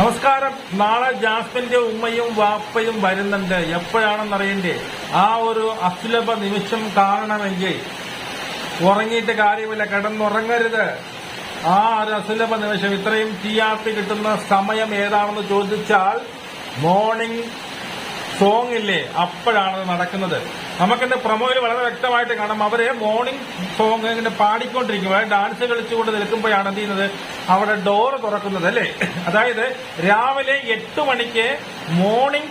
നമസ്കാരം. നാളെ ജാസ്മിന്റെ ഉമ്മയും വാപ്പയും വരുന്നുണ്ട്. എപ്പോഴാണെന്ന് അറിയണ്ടേ ആ ഒരു അസുലഭ നിമിഷം കാണണമെങ്കിൽ ഉറങ്ങിയിട്ട് കാര്യമില്ല. കിടന്നുറങ്ങരുത്. ആ ഒരു അസുലഭ നിമിഷം ഇത്രയും തീയാത്തി കിട്ടുന്ന സമയം ഏതാണെന്ന് ചോദിച്ചാൽ മോർണിംഗ് സോങ് ഇല്ലേ അപ്പോഴാണ് അത് നടക്കുന്നത്. നമുക്കിന്ന് പ്രൊമോയിൽ വളരെ വ്യക്തമായിട്ട് കാണാം. അവരെ മോർണിംഗ് സോങ് ഇങ്ങനെ പാടിക്കൊണ്ടിരിക്കും. അതായത് ഡാൻസ് കളിച്ചുകൊണ്ട് നിൽക്കുമ്പോഴാണ് എന്ത് ചെയ്യുന്നത്? അവിടെ ഡോറ് തുറക്കുന്നത് അല്ലേ? അതായത് രാവിലെ എട്ട് മണിക്ക് മോർണിംഗ്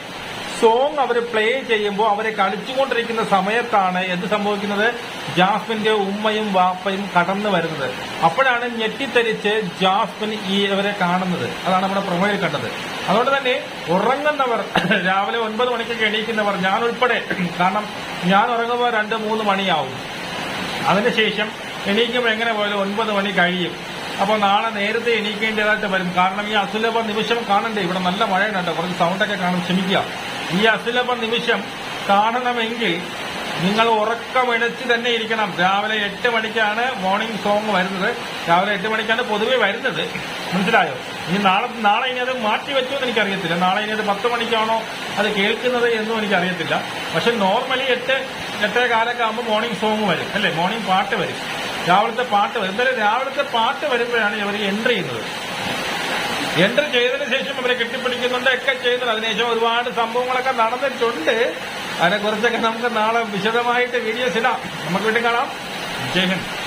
സോങ് അവർ പ്ലേ ചെയ്യുമ്പോൾ അവരെ കളിച്ചുകൊണ്ടിരിക്കുന്ന സമയത്താണ് എന്ത് സംഭവിക്കുന്നത്? ജാസ്മിന്റെ ഉമ്മയും വാപ്പയും കടന്നു വരുന്നത്. അപ്പോഴാണ് ഞെട്ടിത്തരിച്ച് ജാസ്മിൻ ഈ ഇവരെ കാണുന്നത്. അതാണ് നമ്മുടെ പ്രൊഫൈൽ കണ്ടത്. അതുകൊണ്ട് തന്നെ ഉറങ്ങുന്നവർ രാവിലെ ഒൻപത് മണിക്ക് എണീക്കുന്നവർ ഞാൻ ഉൾപ്പെടെ കാരണം ഞാൻ ഉറങ്ങുമ്പോൾ രണ്ട് മൂന്ന് മണിയാവും. അതിനുശേഷം എണീക്കുമ്പോൾ എങ്ങനെ പോയാലും ഒൻപത് മണി കഴിയും. അപ്പോൾ നാളെ നേരത്തെ എണീക്കേണ്ടതായിട്ട് വരും. കാരണം ഈ അസുലഭ നിമിഷം കാണണ്ടേ? ഇവിടെ നല്ല മഴയുണ്ട് കുറച്ച് സൗണ്ടൊക്കെ കാണും ക്ഷമിക്കുക ഈ അസുലഭ നിമിഷം കാണണമെങ്കിൽ നിങ്ങൾ ഉറക്കമിണച്ച് തന്നെ ഇരിക്കണം. രാവിലെ എട്ട് മണിക്കാണ് മോർണിംഗ് സോങ് വരുന്നത്. രാവിലെ എട്ട് മണിക്കാണ് പൊതുവെ വരുന്നത്. മനസ്സിലായോ? ഇനി നാളെ നാളെ ഇനി അത് മാറ്റി വെച്ചോ എന്ന് എനിക്കറിയത്തില്ല. നാളെ ഇനി അത് പത്ത് മണിക്കാണോ അത് കേൾക്കുന്നത് എന്നും എനിക്കറിയത്തില്ല. പക്ഷെ നോർമലി എട്ട് എട്ടേ കാലൊക്കെ ആകുമ്പോൾ മോർണിംഗ് സോങ് വരും. അല്ലേ? മോർണിംഗ് പാട്ട് വരും. രാവിലത്തെ പാട്ട് വരും. എന്തായാലും രാവിലത്തെ പാട്ട് വരുമ്പോഴാണ് ഇവർ എൻട്രി ചെയ്യുന്നത്. എൻട്രി ചെയ്തതിനു ശേഷം അവരെ കെട്ടിപ്പിടിക്കുന്നുണ്ട് ഒക്കെ ചെയ്യുന്നുണ്ട്. അതിനുശേഷം ഒരുപാട് സംഭവങ്ങളൊക്കെ നടന്നിട്ടുണ്ട്. അതിനെക്കുറിച്ചൊക്കെ നമുക്ക് നാളെ വിശദമായിട്ട് വീഡിയോസ് ഇടാം. നമുക്ക് വീണ്ടും കാണാം. ജയ് ഹിന്ദ്.